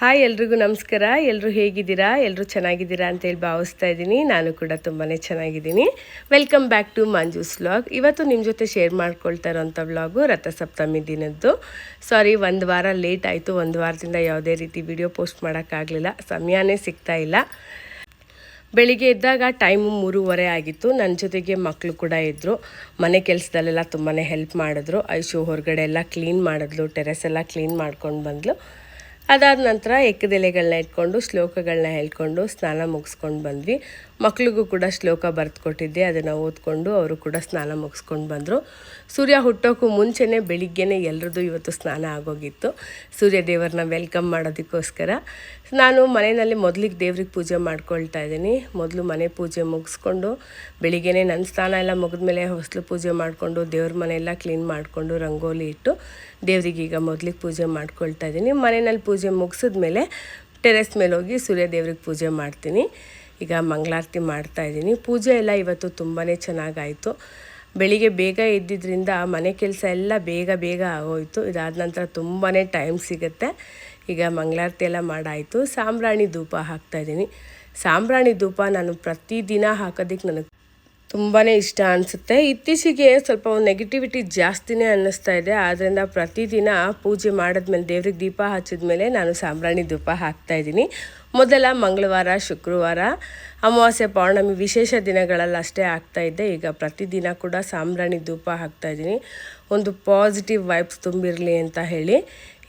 Hi ಎಲ್ರಿಗೂ ನಮಸ್ಕಾರ. ಎಲ್ಲರೂ ಹೇಗಿದ್ದೀರಾ? ಎಲ್ಲರೂ ಚೆನ್ನಾಗಿದ್ದೀರಾ ಅಂತೇಳಿ ಭಾವಿಸ್ತಾ ಇದ್ದೀನಿ. ನಾನು ಕೂಡ ತುಂಬಾ ಚೆನ್ನಾಗಿದ್ದೀನಿ. Welcome back to Manju's vlog ಇವತ್ತು ನಿಮ್ಮ ಜೊತೆ ಶೇರ್ ಮಾಡ್ಕೊಳ್ತಾ ಇರೋಂಥ ವ್ಲಾಗು ರಥಸಪ್ತಮಿ ದಿನದ್ದು. ಸಾರಿ ಒಂದು ವಾರ ಲೇಟ್ ಆಯಿತು. ಒಂದು ವಾರದಿಂದ ಯಾವುದೇ ರೀತಿ ವಿಡಿಯೋ ಪೋಸ್ಟ್ ಮಾಡೋಕ್ಕಾಗಲಿಲ್ಲ ಸಮಯನೇ ಸಿಗ್ತಾ ಇಲ್ಲ. ಬೆಳಿಗ್ಗೆ ಎದ್ದಾಗ ಟೈಮು ಮೂರುವರೆ ಆಗಿತ್ತು. ನನ್ನ ಜೊತೆಗೆ ಮಕ್ಕಳು ಕೂಡ ಇದ್ದರು ಮನೆ ಕೆಲಸದಲ್ಲೆಲ್ಲ ತುಂಬಾ ಹೆಲ್ಪ್ ಮಾಡಿದ್ರು. ಐಶು ಹೊರಗಡೆ ಎಲ್ಲ ಕ್ಲೀನ್ ಮಾಡಿದ್ಲು. ಟೆರೆಸ್ ಎಲ್ಲ ಕ್ಲೀನ್ ಮಾಡ್ಕೊಂಡು ಬಂದ್ಲು. ಅದಾದ ನಂತರ ಎಕ್ಕದೆಲೆಗಳನ್ನ ಇಟ್ಕೊಂಡು ಶ್ಲೋಕಗಳನ್ನ ಹೇಳ್ಕೊಂಡು, ಸ್ನಾನ ಮುಗಿಸ್ಕೊಂಡು ಬಂದ್ವಿ. ಮಕ್ಕಳಿಗೂ ಕೂಡ ಶ್ಲೋಕ ಬರೆದುಕೊಟ್ಟಿದ್ದೆ. ಅದನ್ನು ಓದ್ಕೊಂಡು ಅವರು ಕೂಡ ಸ್ನಾನ ಮುಗಿಸ್ಕೊಂಡು ಬಂದರು. ಸೂರ್ಯ ಹುಟ್ಟೋಕ್ಕೂ ಮುಂಚೆನೇ ಬೆಳಿಗ್ಗೆನೇ ಎಲ್ಲರದ್ದು ಇವತ್ತು ಸ್ನಾನ ಆಗೋಗಿತ್ತು. ಸೂರ್ಯ ದೇವರನ್ನ ವೆಲ್ಕಮ್ ಮಾಡೋದಕ್ಕೋಸ್ಕರ. ನಾನು ಮನೆಯಲ್ಲಿ ಮೊದಲಿಗೆ ದೇವ್ರಿಗೆ ಪೂಜೆ ಮಾಡ್ಕೊಳ್ತಾ ಇದ್ದೀನಿ. ಮೊದಲು ಮನೆ ಪೂಜೆ ಮುಗಿಸ್ಕೊಂಡು ಬೆಳಿಗ್ಗೆನೇ ನನ್ನ ಸ್ನಾನ ಎಲ್ಲ ಮುಗಿದ ಮೇಲೆ ಹೊಸಲು ಪೂಜೆ ಮಾಡಿಕೊಂಡು ದೇವ್ರ ಮನೆಯೆಲ್ಲ ಕ್ಲೀನ್ ಮಾಡಿಕೊಂಡು ರಂಗೋಲಿ ಇಟ್ಟು ದೇವ್ರಿಗೆ ಈಗ ಮೊದಲಿಗೆ ಪೂಜೆ ಮಾಡ್ಕೊಳ್ತಾ ಇದ್ದೀನಿ. ಮನೆಯಲ್ಲಿ ಪೂಜೆ ಮುಗಿಸಿದ್ಮೇಲೆ ಟೆರೆಸ್ ಮೇಲೆ ಹೋಗಿ ಸೂರ್ಯ ದೇವ್ರಿಗೆ ಪೂಜೆ ಮಾಡ್ತೀನಿ. ಈಗ ಮಂಗಳಾರತಿ ಮಾಡ್ತಾ ಇದ್ದೀನಿ. ಪೂಜೆ ಎಲ್ಲ ಇವತ್ತು ತುಂಬಾ ಚೆನ್ನಾಗಾಯಿತು. ಬೆಳಿಗ್ಗೆ ಬೇಗ ಎದ್ದಿದ್ದರಿಂದ ಮನೆ ಕೆಲಸ ಎಲ್ಲ ಬೇಗ ಬೇಗ ಆಗೋಯಿತು. ಇದಾದ ನಂತರ ತುಂಬಾ ಟೈಮ್ ಸಿಗುತ್ತೆ. ಈಗ ಮಂಗಳಾರತಿ ಎಲ್ಲ ಮಾಡಾಯಿತು. ಸಾಂಬ್ರಾಣಿ ಧೂಪ ಹಾಕ್ತಾಯಿದ್ದೀನಿ ಸಾಂಬ್ರಾಣಿ ಧೂಪ ನಾನು ಪ್ರತಿದಿನ ಹಾಕೋದಕ್ಕೆ ನನಗೆ ತುಂಬಾ ಇಷ್ಟ ಅನಿಸುತ್ತೆ. ಇತ್ತೀಚೆಗೆ ಸ್ವಲ್ಪ ನೆಗೆಟಿವಿಟಿ ಜಾಸ್ತಿನೇ ಅನ್ನಿಸ್ತಾ ಇದೆ. ಆದ್ದರಿಂದ ಪ್ರತಿದಿನ ಪೂಜೆ ಮಾಡಿದ್ಮೇಲೆ, ದೇವ್ರಿಗೆ ದೀಪ ಹಚ್ಚಿದ್ಮೇಲೆ ನಾನು ಸಾಂಬ್ರಾಣಿ ಧೂಪ ಹಾಕ್ತಾಯಿದ್ದೀನಿ ಮೊದಲ ಮಂಗಳವಾರ, ಶುಕ್ರವಾರ, ಅಮಾವಾಸ್ಯೆ, ಪೌರ್ಣಮಿ ವಿಶೇಷ ದಿನಗಳಲ್ಲಿ ಅಷ್ಟೇ ಆಗ್ತಾಯಿದ್ದೆ ಈಗ ಪ್ರತಿದಿನ ಕೂಡ ಸಾಂಬ್ರಾಣಿ ಧೂಪ ಹಾಕ್ತಾಯಿದ್ದೀನಿ ಒಂದು ಪಾಸಿಟಿವ್ ವೈಬ್ಸ್ ತುಂಬಿರಲಿ ಅಂತ ಹೇಳಿ.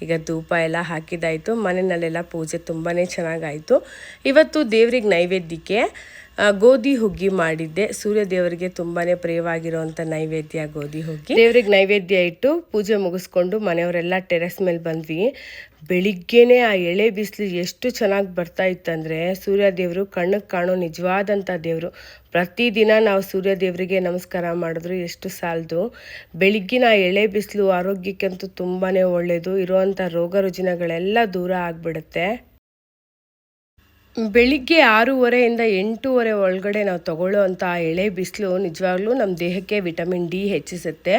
ಈಗ ಧೂಪ ಎಲ್ಲ ಹಾಕಿದ್ದಾಯಿತು. ಮನೆಯಲ್ಲೆಲ್ಲ ಪೂಜೆ ತುಂಬಾ ಚೆನ್ನಾಗಾಯಿತು. ಇವತ್ತು ದೇವ್ರಿಗೆ ನೈವೇದ್ಯಕ್ಕೆ ಗೋಧಿ ಹುಗ್ಗಿ ಮಾಡಿದ್ದೆ. ಸೂರ್ಯ ದೇವರಿಗೆ ತುಂಬಾನೇ ಪ್ರಿಯವಾಗಿರುವಂಥ ನೈವೇದ್ಯ ಗೋಧಿ ಹುಗ್ಗಿ. ದೇವ್ರಿಗೆ ನೈವೇದ್ಯ ಇಟ್ಟು ಪೂಜೆ ಮುಗಿಸ್ಕೊಂಡು ಮನೆಯವರೆಲ್ಲ ಟೆರೆಸ್ ಮೇಲೆ ಬಂದ್ವಿ. ಬೆಳಿಗ್ಗೆನೆ ಆ ಎಳೆ ಬಿಸಿಲು ಎಷ್ಟು ಚೆನ್ನಾಗಿ ಬರ್ತಾ ಇತ್ತಂದರೆ ಸೂರ್ಯ ದೇವರು ಕಣ್ಣಿಗೆ ಕಾಣೋ ನಿಜವಾದಂಥ ದೇವರು. ಪ್ರತಿದಿನ ನಾವು ಸೂರ್ಯ ದೇವರಿಗೆ ನಮಸ್ಕಾರ ಮಾಡಿದ್ರು ಎಷ್ಟು ಸಾಲದು. ಬೆಳಿಗ್ಗಿನ ಎಳೆ ಬಿಸಿಲು ಆರೋಗ್ಯಕ್ಕಂತೂ ತುಂಬಾ ಒಳ್ಳೆಯದು ಇರುವಂಥ ರೋಗ ರುಜಿನಗಳೆಲ್ಲ ದೂರ ಆಗಿಬಿಡುತ್ತೆ. ಬೆಳಿಗ್ಗೆ ಆರೂವರೆಯಿಂದ ಎಂಟೂವರೆ ಒಳಗಡೆ ನಾವು ತಗೊಳ್ಳೋ ಅಂಥ ಎಳೆ ಬಿಸಿಲು ನಿಜವಾಗ್ಲೂ ನಮ್ಮ ದೇಹಕ್ಕೆ ವಿಟಮಿನ್ ಡಿ ಹೆಚ್ಚಿಸುತ್ತೆ.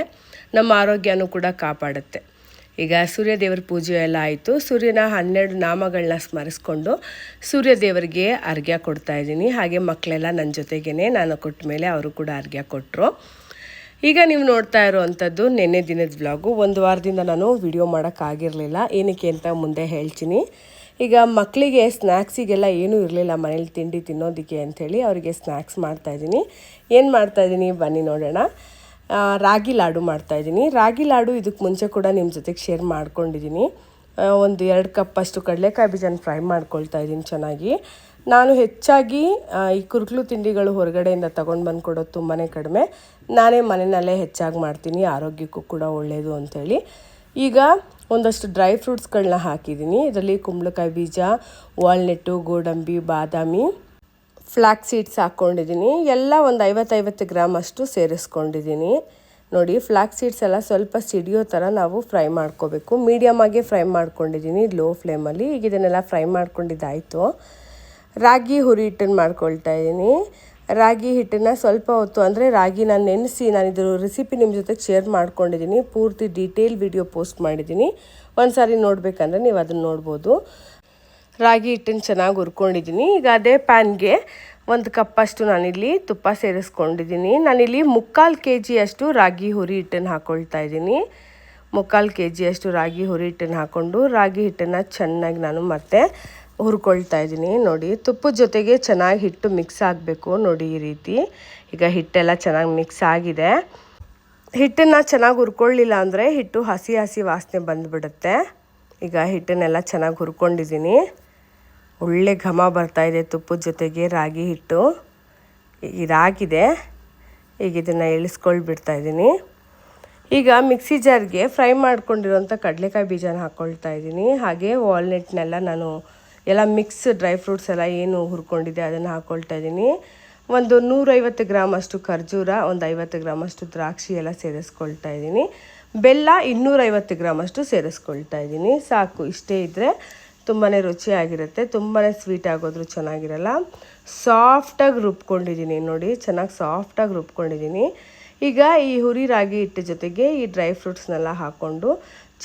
ನಮ್ಮ ಆರೋಗ್ಯನೂ ಕೂಡ ಕಾಪಾಡುತ್ತೆ. ಈಗ ಸೂರ್ಯ ದೇವರ ಪೂಜೆ ಎಲ್ಲ ಆಯಿತು. ಸೂರ್ಯನ ಹನ್ನೆರಡು ನಾಮಗಳನ್ನ ಸ್ಮರಿಸ್ಕೊಂಡು ಸೂರ್ಯ ದೇವರಿಗೆ ಅರ್ಘ್ಯ ಕೊಡ್ತಾ ಇದ್ದೀನಿ. ಹಾಗೆ ಮಕ್ಕಳೆಲ್ಲ ನನ್ನ ಜೊತೆಗೇ ನಾನು ಕೊಟ್ಟ ಮೇಲೆ ಅವರು ಕೂಡ ಅರ್ಘ್ಯ ಕೊಟ್ಟರು ಈಗ ನೀವು ನೋಡ್ತಾ ಇರುವಂಥದ್ದು ನಿನ್ನೆ ದಿನದ ವ್ಲಾಗು ಒಂದು ವಾರದಿಂದ ನಾನು ವಿಡಿಯೋ ಮಾಡೋಕ್ಕಾಗಿರಲಿಲ್ಲ. ಏನಕ್ಕೆ ಅಂತ ಮುಂದೆ ಹೇಳ್ತೀನಿ. ಈಗ ಮಕ್ಕಳಿಗೆ ಸ್ನ್ಯಾಕ್ಸಿಗೆಲ್ಲ ಏನೂ ಇರಲಿಲ್ಲ ಮನೇಲಿ ತಿಂಡಿ ತಿನ್ನೋದಕ್ಕೆ ಅಂಥೇಳಿ ಅವರಿಗೆ ಸ್ನ್ಯಾಕ್ಸ್ ಮಾಡ್ತಾಯಿದ್ದೀನಿ ಏನು ಮಾಡ್ತಾಯಿದ್ದೀನಿ ಬನ್ನಿ ನೋಡೋಣ. ರಾಗಿ ಲಾಡು ಮಾಡ್ತಾಯಿದ್ದೀನಿ ರಾಗಿ ಲಾಡು ಇದಕ್ಕೆ ಮುಂಚೆ ಕೂಡ ನಿಮ್ಮ ಜೊತೆಗೆ ಶೇರ್ ಮಾಡ್ಕೊಂಡಿದ್ದೀನಿ. ಒಂದು ಎರಡು ಕಪ್ಪಷ್ಟು ಕಡಲೆಕಾಯಿ ಬೀಜನ ಫ್ರೈ ಮಾಡ್ಕೊಳ್ತಾ ಇದ್ದೀನಿ ಚೆನ್ನಾಗಿ. ನಾನು ಹೆಚ್ಚಾಗಿ ಈ ಕುರುಕ್ಲು ತಿಂಡಿಗಳು ಹೊರಗಡೆಯಿಂದ ತೊಗೊಂಡು ಬಂದು ಕೊಡೋದು ತುಂಬಾ ಕಡಿಮೆ. ನಾನೇ ಮನೆಯಲ್ಲೇ ಹೆಚ್ಚಾಗಿ ಮಾಡ್ತೀನಿ, ಆರೋಗ್ಯಕ್ಕೂ ಕೂಡ ಒಳ್ಳೆಯದು ಅಂಥೇಳಿ. ಈಗ ಒಂದಷ್ಟು ಡ್ರೈ ಫ್ರೂಟ್ಸ್ಗಳನ್ನ ಹಾಕಿದ್ದೀನಿ. ಇದರಲ್ಲಿ ಕುಂಬಳಕಾಯಿ ಬೀಜ, ವಾಲ್ನೆಟ್ಟು, ಗೋಡಂಬಿ, ಬಾದಾಮಿ ಫ್ಲ್ಯಾಕ್ ಸೀಡ್ಸ್ ಹಾಕ್ಕೊಂಡಿದ್ದೀನಿ. ಎಲ್ಲ ಒಂದು ಐವತ್ತೈವತ್ತು ಗ್ರಾಮ್ ಅಷ್ಟು ಸೇರಿಸ್ಕೊಂಡಿದ್ದೀನಿ. ನೋಡಿ ಫ್ಲ್ಯಾಕ್ ಸೀಡ್ಸ್ ಎಲ್ಲ ಸ್ವಲ್ಪ ಸಿಡಿಯೋ ಥರ ನಾವು ಫ್ರೈ ಮಾಡ್ಕೋಬೇಕು. ಮೀಡಿಯಮಾಗೆ ಫ್ರೈ ಮಾಡ್ಕೊಂಡಿದ್ದೀನಿ ಲೋ ಫ್ಲೇಮಲ್ಲಿ. ಈಗ ಇದನ್ನೆಲ್ಲ ಫ್ರೈ ಮಾಡ್ಕೊಂಡಿದ್ದಾಯಿತು. ರಾಗಿ ಹುರಿ ಹಿಟ್ಟನ್ನು ಮಾಡ್ಕೊಳ್ತಾ ಇದ್ದೀನಿ. ರಾಗಿ ಹಿಟ್ಟನ್ನು ಸ್ವಲ್ಪ ಹೊತ್ತು ಅಂದರೆ ರಾಗಿ ನಾನು ನೆನೆಸಿ ನಾನು ಇದ್ರ ರೆಸಿಪಿ ನಿಮ್ಮ ಜೊತೆ ಶೇರ್ ಮಾಡ್ಕೊಂಡಿದ್ದೀನಿ. ಪೂರ್ತಿ ಡೀಟೇಲ್ ವಿಡಿಯೋ ಪೋಸ್ಟ್ ಮಾಡಿದ್ದೀನಿ. ಒಂದು ಸಾರಿ ನೋಡಬೇಕಂದ್ರೆ ನೀವು ಅದನ್ನು ನೋಡ್ಬೋದು. ರಾಗಿ ಹಿಟ್ಟನ್ನು ಚೆನ್ನಾಗಿ ಹುರ್ಕೊಂಡಿದ್ದೀನಿ. ಈಗ ಅದೇ ಪ್ಯಾನ್ಗೆ ಒಂದು ಕಪ್ಪಷ್ಟು ನಾನಿಲ್ಲಿ ತುಪ್ಪ ಸೇರಿಸ್ಕೊಂಡಿದ್ದೀನಿ. ನಾನಿಲ್ಲಿ ಮುಕ್ಕಾಲು ಕೆ ಜಿಯಷ್ಟು ರಾಗಿ ಹುರಿ ಹಿಟ್ಟನ್ನು ಹಾಕ್ಕೊಳ್ತಾ ಇದ್ದೀನಿ. ಮುಕ್ಕಾಲು ಕೆ ಜಿಯಷ್ಟು ರಾಗಿ ಹುರಿ ಹಿಟ್ಟನ್ನು ಹಾಕ್ಕೊಂಡು ರಾಗಿ ಹಿಟ್ಟನ್ನು ಚೆನ್ನಾಗಿ ನಾನು ಮತ್ತೆ ಹುರ್ಕೊಳ್ತಾ ಇದ್ದೀನಿ. ನೋಡಿ ತುಪ್ಪದ ಜೊತೆಗೆ ಚೆನ್ನಾಗಿ ಹಿಟ್ಟು ಮಿಕ್ಸ್ ಆಗಬೇಕು ನೋಡಿ ಈ ರೀತಿ. ಈಗ ಹಿಟ್ಟೆಲ್ಲ ಚೆನ್ನಾಗಿ ಮಿಕ್ಸ್ ಆಗಿದೆ. ಹಿಟ್ಟನ್ನು ಚೆನ್ನಾಗಿ ಹುರ್ಕೊಳ್ಳಿಲ್ಲ ಅಂದರೆ ಹಿಟ್ಟು ಹಸಿ ಹಸಿ ವಾಸನೆ ಬಂದುಬಿಡುತ್ತೆ. ಈಗ ಹಿಟ್ಟನ್ನೆಲ್ಲ ಚೆನ್ನಾಗಿ ಹುರ್ಕೊಂಡಿದ್ದೀನಿ. ಒಳ್ಳೆ ಘಮ ಬರ್ತಾಯಿದೆ ತುಪ್ಪದ ಜೊತೆಗೆ ರಾಗಿ ಹಿಟ್ಟು. ಇದಾಗಿದೆ ಈಗ ಇದನ್ನು ಇಳಿಸ್ಕೊಳ್ಬಿಡ್ತಾ ಇದ್ದೀನಿ. ಈಗ ಮಿಕ್ಸಿ ಜಾರ್ಗೆ ಫ್ರೈ ಮಾಡ್ಕೊಂಡಿರೋಂಥ ಕಡಲೆಕಾಯಿ ಬೀಜನ ಹಾಕ್ಕೊಳ್ತಾ ಇದ್ದೀನಿ. ಹಾಗೆ ವಾಲ್ನೆಟ್ನೆಲ್ಲ ನಾನು ಎಲ್ಲ ಮಿಕ್ಸ್ ಡ್ರೈ ಫ್ರೂಟ್ಸ್ ಎಲ್ಲ ಏನು ಹುರ್ಕೊಂಡಿದೆ ಅದನ್ನು ಹಾಕ್ಕೊಳ್ತಾ ಇದ್ದೀನಿ. ಒಂದು ನೂರೈವತ್ತು ಗ್ರಾಮ್ ಅಷ್ಟು ಖರ್ಜೂರ, ಒಂದು ಐವತ್ತು ಗ್ರಾಮ್ ಅಷ್ಟು ದ್ರಾಕ್ಷಿ ಎಲ್ಲ ಸೇರಿಸ್ಕೊಳ್ತಾ ಇದ್ದೀನಿ. ಬೆಲ್ಲ ಇನ್ನೂರೈವತ್ತು ಗ್ರಾಮ್ ಅಷ್ಟು ಸೇರಿಸ್ಕೊಳ್ತಾ ಇದ್ದೀನಿ. ಸಾಕು, ಇಷ್ಟೇ ಇದ್ದರೆ ತುಂಬಾ ರುಚಿಯಾಗಿರುತ್ತೆ ತುಂಬಾ ಸ್ವೀಟ್ ಆಗೋದ್ರು ಚೆನ್ನಾಗಿರಲ್ಲ. ಸಾಫ್ಟಾಗಿ ರುಬ್ಕೊಂಡಿದ್ದೀನಿ ನೋಡಿ, ಚೆನ್ನಾಗಿ ಸಾಫ್ಟಾಗಿ ರುಬ್ಕೊಂಡಿದ್ದೀನಿ. ಈಗ ಈ ಹುರಿ ರಾಗಿ ಹಿಟ್ಟು ಜೊತೆಗೆ ಈ ಡ್ರೈ ಫ್ರೂಟ್ಸ್ನೆಲ್ಲ ಹಾಕ್ಕೊಂಡು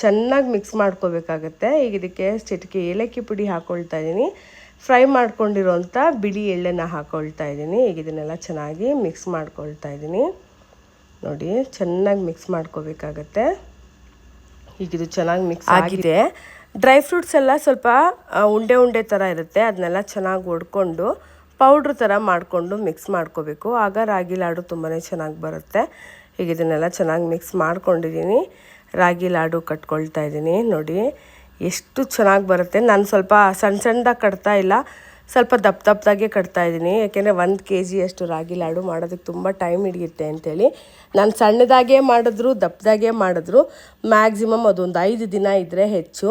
ಚೆನ್ನಾಗಿ ಮಿಕ್ಸ್ ಮಾಡ್ಕೋಬೇಕಾಗತ್ತೆ. ಈಗ ಇದಕ್ಕೆ ಚಿಟಿಕೆ ಏಲಕ್ಕಿ ಪುಡಿ ಹಾಕ್ಕೊಳ್ತಾ ಇದ್ದೀನಿ ಫ್ರೈ ಮಾಡ್ಕೊಂಡಿರೋಂಥ ಬಿಳಿ ಎಳ್ಳೆನ ಹಾಕ್ಕೊಳ್ತಾ ಇದ್ದೀನಿ ಈಗ ಇದನ್ನೆಲ್ಲ ಚೆನ್ನಾಗಿ ಮಿಕ್ಸ್ ಮಾಡ್ಕೊಳ್ತಾ ಇದ್ದೀನಿ ನೋಡಿ ಚೆನ್ನಾಗಿ ಮಿಕ್ಸ್ ಮಾಡ್ಕೋಬೇಕಾಗತ್ತೆ. ಈಗ ಇದು ಚೆನ್ನಾಗಿ ಮಿಕ್ಸ್ ಆಗಿದೆ. ಡ್ರೈ ಫ್ರೂಟ್ಸ್ ಎಲ್ಲ ಸ್ವಲ್ಪ ಉಂಡೆ ಉಂಡೆ ಥರ ಇರುತ್ತೆ. ಅದನ್ನೆಲ್ಲ ಚೆನ್ನಾಗಿ ಒಡ್ಕೊಂಡು ಪೌಡ್ರ್ ಥರ ಮಾಡಿಕೊಂಡು ಮಿಕ್ಸ್ ಮಾಡ್ಕೋಬೇಕು. ಆಗ ರಾಗಿ ಲಾಡು ತುಂಬಾ ಚೆನ್ನಾಗಿ ಬರುತ್ತೆ. ಈಗ ಇದನ್ನೆಲ್ಲ ಚೆನ್ನಾಗಿ ಮಿಕ್ಸ್ ಮಾಡ್ಕೊಂಡಿದ್ದೀನಿ ರಾಗಿ ಲಾಡು ಕಟ್ಕೊಳ್ತಾ ಇದ್ದೀನಿ, ನೋಡಿ. ಎಷ್ಟು ಚೆನ್ನಾಗಿ ಬರುತ್ತೆ. ನಾನು ಸ್ವಲ್ಪ ಸಣ್ಣ ಸಣ್ಣದಾಗಿ ಕಟ್ತಾ ಇಲ್ಲ, ಸ್ವಲ್ಪ ದಪ್ಪ ದಪ್ಪದಾಗೆ ಕಟ್ತಾ ಇದ್ದೀನಿ. ಯಾಕೆಂದರೆ ಒಂದು ಕೆ ಜಿಯಷ್ಟು ರಾಗಿ ಲಾಡು ಮಾಡೋದಕ್ಕೆ ತುಂಬ ಟೈಮ್ ಹಿಡಿಯುತ್ತೆ ಅಂಥೇಳಿ ನಾನು ಸಣ್ಣದಾಗೇ ಮಾಡಿದ್ರು ದಪ್ಪದಾಗೆ ಮಾಡಿದ್ರು, ಮ್ಯಾಕ್ಸಿಮಮ್ ಅದೊಂದು ಐದು ದಿನ ಇದ್ದರೆ ಹೆಚ್ಚು.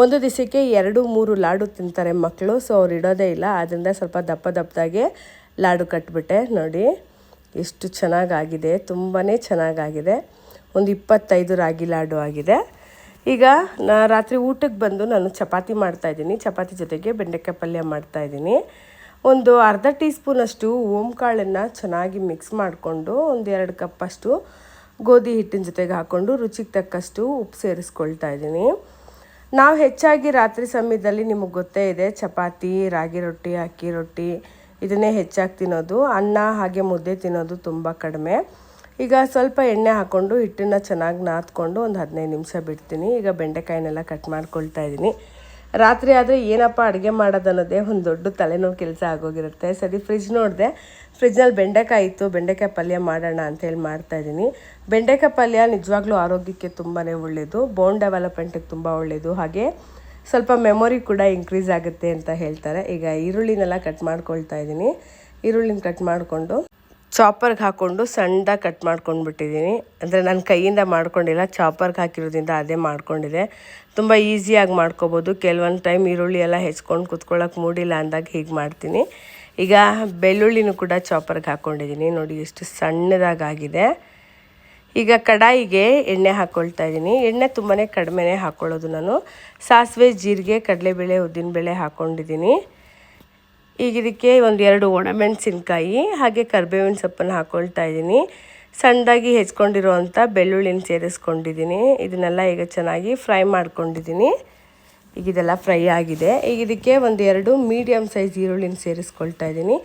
ಒಂದು ದಿವಸಕ್ಕೆ ಎರಡು, ಮೂರು ಲಾಡು ತಿಂತಾರೆ ಮಕ್ಕಳು ಸೊ ಅವ್ರು ಇಡೋದೇ ಇಲ್ಲ. ಆದ್ದರಿಂದ ಸ್ವಲ್ಪ ದಪ್ಪ ದಪ್ಪದಾಗೆ ಲಾಡು ಕಟ್ಬಿಟ್ಟೆ, ನೋಡಿ. ಎಷ್ಟು ಚೆನ್ನಾಗಾಗಿದೆ ತುಂಬಾ ಚೆನ್ನಾಗಾಗಿದೆ. ಒಂದು ಇಪ್ಪತ್ತೈದು ರಾಗಿ ಲಾಡು ಆಗಿದೆ. ಈಗ ನಾ ರಾತ್ರಿ ಊಟಕ್ಕೆ ಬಂದು ನಾನು ಚಪಾತಿ ಮಾಡ್ತಾಯಿದ್ದೀನಿ ಚಪಾತಿ ಜೊತೆಗೆ ಬೆಂಡೆಕಾಯಿ ಪಲ್ಯ ಮಾಡ್ತಾಯಿದ್ದೀನಿ ಒಂದು ಅರ್ಧ ಟೀ ಸ್ಪೂನಷ್ಟು ಓಂಕಾಳನ್ನು ಚೆನ್ನಾಗಿ ಮಿಕ್ಸ್ ಮಾಡಿಕೊಂಡು ಒಂದು ಎರಡು ಕಪ್ಪಷ್ಟು ಗೋಧಿ ಹಿಟ್ಟಿನ ಜೊತೆಗೆ ಹಾಕ್ಕೊಂಡು ರುಚಿಗೆ ತಕ್ಕಷ್ಟು ಉಪ್ಪು ಸೇರಿಸ್ಕೊಳ್ತಾ ಇದ್ದೀನಿ. ನಾವು ಹೆಚ್ಚಾಗಿ ರಾತ್ರಿ ಸಮಯದಲ್ಲಿ ನಿಮಗೆ ಗೊತ್ತೇ ಇದೆ, ಚಪಾತಿ, ರಾಗಿ ರೊಟ್ಟಿ, ಅಕ್ಕಿ ರೊಟ್ಟಿ ಇದನ್ನೇ ಹೆಚ್ಚಾಗಿ ತಿನ್ನೋದು. ಅನ್ನ ಹಾಗೆ ಮುದ್ದೆ ತಿನ್ನೋದು ತುಂಬ ಕಡಿಮೆ. ಈಗ ಸ್ವಲ್ಪ ಎಣ್ಣೆ ಹಾಕ್ಕೊಂಡು ಹಿಟ್ಟನ್ನು ಚೆನ್ನಾಗಿ ನಾದ್ಕೊಂಡು ಒಂದು ಹದಿನೈದು ನಿಮಿಷ ಬಿಡ್ತೀನಿ. ಈಗ ಬೆಂಡೆಕಾಯಿನೆಲ್ಲ ಕಟ್ ಮಾಡ್ಕೊಳ್ತಾ ಇದ್ದೀನಿ ರಾತ್ರಿ ಆದರೆ ಏನಪ್ಪ ಅಡುಗೆ ಅನ್ನೋದೇ ಒಂದು ದೊಡ್ಡ ತಲೆನೋವು ಕೆಲಸ ಆಗೋಗಿರುತ್ತೆ. ಸರಿ ಫ್ರಿಜ್ ನೋಡಿದೆ. ಫ್ರಿಜ್ನಲ್ಲಿ ಬೆಂಡೆಕಾಯಿ ಇತ್ತು. ಬೆಂಡೆಕಾಯಿ ಪಲ್ಯ ಮಾಡೋಣ ಅಂತೇಳಿ ಮಾಡ್ತಾಯಿದ್ದೀನಿ ಬೆಂಡೆಕಾಯಿ ಪಲ್ಯ ನಿಜವಾಗ್ಲೂ ಆರೋಗ್ಯಕ್ಕೆ ತುಂಬಾ ಒಳ್ಳೆಯದು ಬೋನ್ ಡೆವಲಪ್ಮೆಂಟಿಗೆ ತುಂಬ ಒಳ್ಳೆಯದು ಹಾಗೆ ಸ್ವಲ್ಪ ಮೆಮೊರಿ ಕೂಡ ಇನ್ಕ್ರೀಸ್ ಆಗುತ್ತೆ ಅಂತ ಹೇಳ್ತಾರೆ. ಈಗ ಈರುಳ್ಳಿನೆಲ್ಲ ಕಟ್ ಮಾಡ್ಕೊಳ್ತಾ ಇದ್ದೀನಿ ಈರುಳ್ಳಿನ ಕಟ್ ಮಾಡಿಕೊಂಡು ಚಾಪರ್ಗೆ ಹಾಕ್ಕೊಂಡು ಸಣ್ಣದಾಗಿ ಕಟ್ ಮಾಡ್ಕೊಂಡು ಬಿಟ್ಟಿದ್ದೀನಿ ಅಂದರೆ ನನ್ನ ಕೈಯಿಂದ ಮಾಡ್ಕೊಂಡಿಲ್ಲ, ಚಾಪರ್ಗೆ ಹಾಕಿರೋದ್ರಿಂದ ಅದೇ ಮಾಡ್ಕೊಂಡಿದೆ. ತುಂಬ ಈಸಿಯಾಗಿ ಮಾಡ್ಕೋಬೋದು. ಕೆಲವೊಂದು ಟೈಮ್ ಈರುಳ್ಳಿ ಎಲ್ಲ ಹೆಚ್ಕೊಂಡು ಕುತ್ಕೊಳ್ಳೋಕೆ ಮೂಡಿಲ್ಲ ಅಂದಾಗ ಹೀಗೆ ಮಾಡ್ತೀನಿ. ಈಗ ಬೆಳ್ಳುಳ್ಳಿನೂ ಕೂಡ ಚಾಪರ್ಗೆ ಹಾಕ್ಕೊಂಡಿದ್ದೀನಿ ನೋಡಿ ಎಷ್ಟು ಸಣ್ಣದಾಗಿದೆ ಈಗ ಕಡಾಯಿಗೆ ಎಣ್ಣೆ ಹಾಕ್ಕೊಳ್ತಾ ಇದ್ದೀನಿ. ಎಣ್ಣೆ ತುಂಬಾ ಕಡಿಮೆನೇ ಹಾಕ್ಕೊಳ್ಳೋದು ನಾನು. ಸಾಸಿವೆ, ಜೀರಿಗೆ, ಕಡಲೆಬೇಳೆ, ಉದ್ದಿನಬೇಳೆ ಹಾಕ್ಕೊಂಡಿದ್ದೀನಿ ಈಗ ಇದಕ್ಕೆ ಒಂದು ಎರಡು ಒಣಮೆಣಸಿನ್ಕಾಯಿ ಹಾಗೆ ಕರ್ಬೇವಿನ ಸೊಪ್ಪನ್ನು ಹಾಕ್ಕೊಳ್ತಾ ಇದ್ದೀನಿ. ಸಣ್ಣದಾಗಿ ಹೆಚ್ಕೊಂಡಿರುವಂಥ ಬೆಳ್ಳುಳ್ಳಿನ ಸೇರಿಸ್ಕೊಂಡಿದ್ದೀನಿ. ಇದನ್ನೆಲ್ಲ ಈಗ ಚೆನ್ನಾಗಿ ಫ್ರೈ ಮಾಡ್ಕೊಂಡಿದ್ದೀನಿ. ಈಗ ಇದೆಲ್ಲ ಫ್ರೈ ಆಗಿದೆ. ಈಗ ಇದಕ್ಕೆ ಒಂದು ಎರಡು ಮೀಡಿಯಮ್ ಸೈಜ್ ಈರುಳ್ಳಿನ ಸೇರಿಸ್ಕೊಳ್ತಾ ಇದ್ದೀನಿ.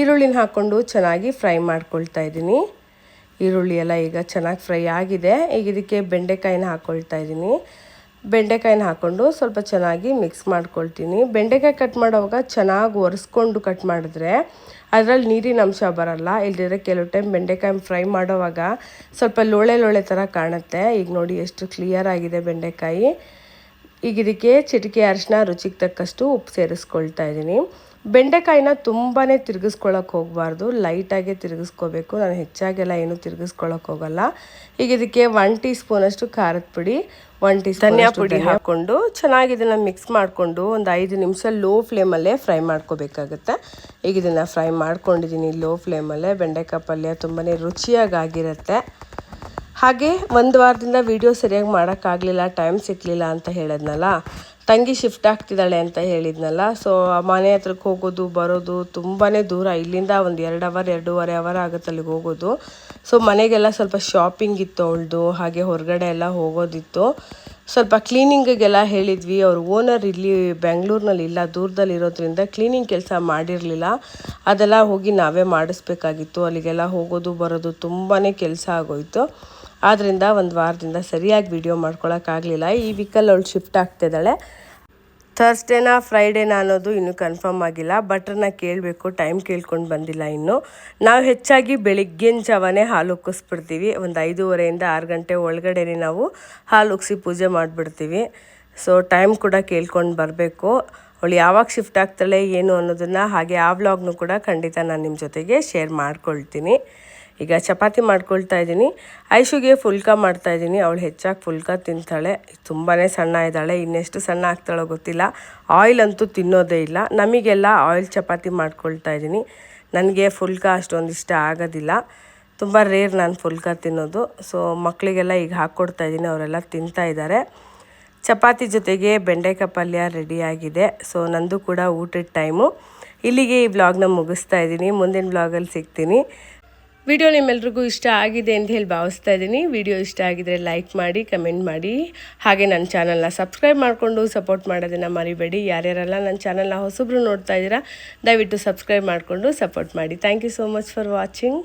ಈರುಳ್ಳಿನ ಹಾಕ್ಕೊಂಡು ಚೆನ್ನಾಗಿ ಫ್ರೈ ಮಾಡ್ಕೊಳ್ತಾ ಇದ್ದೀನಿ. ಈರುಳ್ಳಿ ಎಲ್ಲ ಈಗ ಚೆನ್ನಾಗಿ ಫ್ರೈ ಆಗಿದೆ. ಈಗ ಇದಕ್ಕೆ ಬೆಂಡೆಕಾಯಿನ ಹಾಕ್ಕೊಳ್ತಾ ಇದ್ದೀನಿ. ಬೆಂಡೆಕಾಯಿನ ಹಾಕ್ಕೊಂಡು ಸ್ವಲ್ಪ ಚೆನ್ನಾಗಿ ಮಿಕ್ಸ್ ಮಾಡ್ಕೊಳ್ತೀನಿ. ಬೆಂಡೆಕಾಯಿ ಕಟ್ ಮಾಡೋವಾಗ ಚೆನ್ನಾಗಿ ಒರೆಸ್ಕೊಂಡು ಕಟ್ ಮಾಡಿದ್ರೆ ಅದರಲ್ಲಿ ನೀರಿನ ಅಂಶ ಬರಲ್ಲ. ಇಲ್ಲದಿದ್ರೆ ಕೆಲವು ಟೈಮ್ ಬೆಂಡೆಕಾಯಿ ಫ್ರೈ ಮಾಡೋವಾಗ ಸ್ವಲ್ಪ ಲೋಳೆ ಲೋಳೆ ಥರ ಕಾಣುತ್ತೆ. ಈಗ ನೋಡಿ ಎಷ್ಟು ಕ್ಲಿಯರ್ ಆಗಿದೆ ಬೆಂಡೆಕಾಯಿ. ಈಗ ಇದಕ್ಕೆ ಚಿಟಿಕೆ ಅರಿಶಿನ ರುಚಿಗೆ ತಕ್ಕಷ್ಟು ಉಪ್ಪು ಸೇರಿಸ್ಕೊಳ್ತಾ ಇದ್ದೀನಿ ಬೆಂಡೆಕಾಯಿನ ತುಂಬಾ ತಿರುಗಿಸ್ಕೊಳ್ಳೋಕೆ ಹೋಗಬಾರ್ದು. ಲೈಟಾಗೆ ತಿರುಗಿಸ್ಕೋಬೇಕು. ನಾನು ಹೆಚ್ಚಾಗೆಲ್ಲ ಏನು ತಿರುಗಿಸ್ಕೊಳಕ್ಕೆ ಹೋಗಲ್ಲ. ಈಗ ಇದಕ್ಕೆ ಒನ್ ಟೀ ಸ್ಪೂನಷ್ಟು ಖಾರದ ಪುಡಿ ಒನ್ ಟೀ ಧನಿಯಾ ಪುಡಿ ಹಾಕ್ಕೊಂಡು ಚೆನ್ನಾಗಿ ಇದನ್ನು ಮಿಕ್ಸ್ ಮಾಡಿಕೊಂಡು ಒಂದು ಐದು ನಿಮಿಷ ಲೋ ಫ್ಲೇಮಲ್ಲೇ ಫ್ರೈ ಮಾಡ್ಕೋಬೇಕಾಗತ್ತೆ. ಈಗ ಇದನ್ನು ಫ್ರೈ ಮಾಡ್ಕೊಂಡಿದ್ದೀನಿ ಲೋ ಫ್ಲೇಮಲ್ಲೇ ಬೆಂಡೆಕಾಯಿ ಪಲ್ಯ ತುಂಬಾ ರುಚಿಯಾಗಿ ಆಗಿರುತ್ತೆ ಹಾಗೆ ಒಂದು ವಾರದಿಂದ ವೀಡಿಯೋ ಸರಿಯಾಗಿ ಮಾಡೋಕ್ಕಾಗಲಿಲ್ಲ ಟೈಮ್ ಸಿಕ್ಕಲಿಲ್ಲ ಅಂತ ಹೇಳಿದ್ನಲ್ಲ. ತಂಗಿ ಶಿಫ್ಟ್ ಆಗ್ತಿದ್ದಾಳೆ ಅಂತ ಹೇಳಿದ್ನಲ್ಲ. ಸೊ ಮನೆ ಹತ್ರಕ್ಕೆ ಹೋಗೋದು, ಬರೋದು ತುಂಬಾ ದೂರ. ಇಲ್ಲಿಂದ ಒಂದು ಎರಡು ಅವರ್ ಎರಡೂವರೆ ಅವರ್ ಆಗುತ್ತೆ ಅಲ್ಲಿಗೆ ಹೋಗೋದು. ಸೊ ಮನೆಗೆಲ್ಲ ಸ್ವಲ್ಪ ಶಾಪಿಂಗ್ ಇತ್ತು ಅವಳದು, ಹಾಗೆ ಹೊರಗಡೆ ಎಲ್ಲ ಹೋಗೋದಿತ್ತು. ಸ್ವಲ್ಪ ಕ್ಲೀನಿಂಗಿಗೆಲ್ಲ ಹೇಳಿದ್ವಿ. ಅವ್ರ ಓನರ್ ಇಲ್ಲಿ ಬೆಂಗಳೂರಿನಲ್ಲಿ ಇಲ್ಲ, ದೂರದಲ್ಲಿ ಇರೋದ್ರಿಂದ ಕ್ಲೀನಿಂಗ್ ಕೆಲಸ ಮಾಡಿರಲಿಲ್ಲ. ಅದೆಲ್ಲ ಹೋಗಿ ನಾವೇ ಮಾಡಿಸ್ಬೇಕಾಗಿತ್ತು. ಅಲ್ಲಿಗೆಲ್ಲ ಹೋಗೋದು, ಬರೋದು ತುಂಬಾ ಕೆಲಸ ಆಗೋಯ್ತು. ಆದ್ದರಿಂದ ಒಂದು ವಾರದಿಂದ ಸರಿಯಾಗಿ ವಿಡಿಯೋ ಮಾಡ್ಕೊಳಕ್ಕಾಗಲಿಲ್ಲ ಈ ವೀಕಲ್ಲಿ ಅವಳು ಶಿಫ್ಟ್ ಆಗ್ತಿದ್ದಾಳೆ ಥರ್ಸ್ಡೇನಾ ಫ್ರೈಡೇನ ಅನ್ನೋದು ಇನ್ನೂ ಕನ್ಫರ್ಮ್ ಆಗಿಲ್ಲ. ಬಟ್ರನ್ನ ಕೇಳಬೇಕು ಟೈಮ್ ಕೇಳ್ಕೊಂಡು ಬಂದಿಲ್ಲ ಇನ್ನು. ನಾವು ಹೆಚ್ಚಾಗಿ ಬೆಳಿಗ್ಗಿನ ಜಾವನೇ ಹಾಲು ಉಕ್ಕಿಸ್ಬಿಡ್ತೀವಿ. ಒಂದು ಐದೂವರೆಯಿಂದ ಆರು ಗಂಟೆ ಒಳಗಡೆನೇ ನಾವು ಹಾಲು ಉಕ್ಸಿ ಪೂಜೆ ಮಾಡಿಬಿಡ್ತೀವಿ. ಸೊ ಟೈಮ್ ಕೂಡ ಕೇಳ್ಕೊಂಡು ಬರಬೇಕು. ಅವಳು ಯಾವಾಗ ಶಿಫ್ಟ್ ಆಗ್ತಾಳೆ, ಏನು ಅನ್ನೋದನ್ನು ಹಾಗೆ ಆ ವ್ಲಾಗ್ನು ಕೂಡ ಖಂಡಿತ ನಾನು ನಿಮ್ಮ ಜೊತೆಗೆ ಶೇರ್ ಮಾಡ್ಕೊಳ್ತೀನಿ. ಈಗ ಚಪಾತಿ ಮಾಡ್ಕೊಳ್ತಾ ಇದ್ದೀನಿ. ಐಶುಗೆ ಫುಲ್ಕ ಮಾಡ್ತಾ ಇದ್ದೀನಿ. ಅವಳು ಹೆಚ್ಚಾಗಿ ಫುಲ್ಕ ತಿಂತಾಳೆ. ತುಂಬಾ ಸಣ್ಣ ಇದ್ದಾಳೆ. ಇನ್ನೆಷ್ಟು ಸಣ್ಣ ಆಗ್ತಾಳೋ ಗೊತ್ತಿಲ್ಲ. ಆಯಿಲ್ ಅಂತೂ ತಿನ್ನೋದೇ ಇಲ್ಲ. ನಮಗೆಲ್ಲ ಆಯಿಲ್ ಚಪಾತಿ ಮಾಡ್ಕೊಳ್ತಾ ಇದ್ದೀನಿ. ನನಗೆ ಫುಲ್ಕ ಅಷ್ಟೊಂದು ಇಷ್ಟ ಆಗೋದಿಲ್ಲ. ತುಂಬ ರೇರ್ ನಾನು ಫುಲ್ಕ ತಿನ್ನೋದು. ಸೊ ಮಕ್ಕಳಿಗೆಲ್ಲ ಈಗ ಹಾಕ್ಕೊಡ್ತಾ ಇದ್ದೀನಿ. ಅವರೆಲ್ಲ ತಿಂತಾ ಇದ್ದಾರೆ. ಚಪಾತಿ ಜೊತೆಗೆ ಬೆಂಡೆಕಾಯಿ ಪಲ್ಯ ರೆಡಿಯಾಗಿದೆ ಸೊ ನಂದು ಕೂಡ ಊಟದ ಟೈಮು ಇಲ್ಲಿಗೆ ಈ ಬ್ಲಾಗ್ನ ಮುಗಿಸ್ತಾ ಇದ್ದೀನಿ. ಮುಂದಿನ ಬ್ಲಾಗಲ್ಲಿ ಸಿಗ್ತೀನಿ. ವಿಡಿಯೋ ನಿಮ್ಮೆಲ್ರಿಗೂ ಇಷ್ಟ ಆಗಿದೆ ಅಂತ ಹೇಳಿ ಭಾವಿಸ್ತಾ ಇದ್ದೀನಿ. ವಿಡಿಯೋ ಇಷ್ಟ ಆಗಿದ್ರೆ ಲೈಕ್ ಮಾಡಿ, ಕಮೆಂಟ್ ಮಾಡಿ. ಹಾಗೆ ನನ್ನ ಚಾನಲ್ನ ಸಬ್ಸ್ಕ್ರೈಬ್ ಮಾಡಿಕೊಂಡು ಸಪೋರ್ಟ್ ಮಾಡೋದನ್ನು ಮರಿಬೇಡಿ. ಯಾರ್ಯಾರೆಲ್ಲ ನನ್ನ ಚಾನಲ್ನ ಹೊಸಬ್ರು ನೋಡ್ತಾ ಇದ್ದೀರಾ, ದಯವಿಟ್ಟು ಸಬ್ಸ್ಕ್ರೈಬ್ ಮಾಡಿಕೊಂಡು ಸಪೋರ್ಟ್ ಮಾಡಿ. Thank you so much for watching.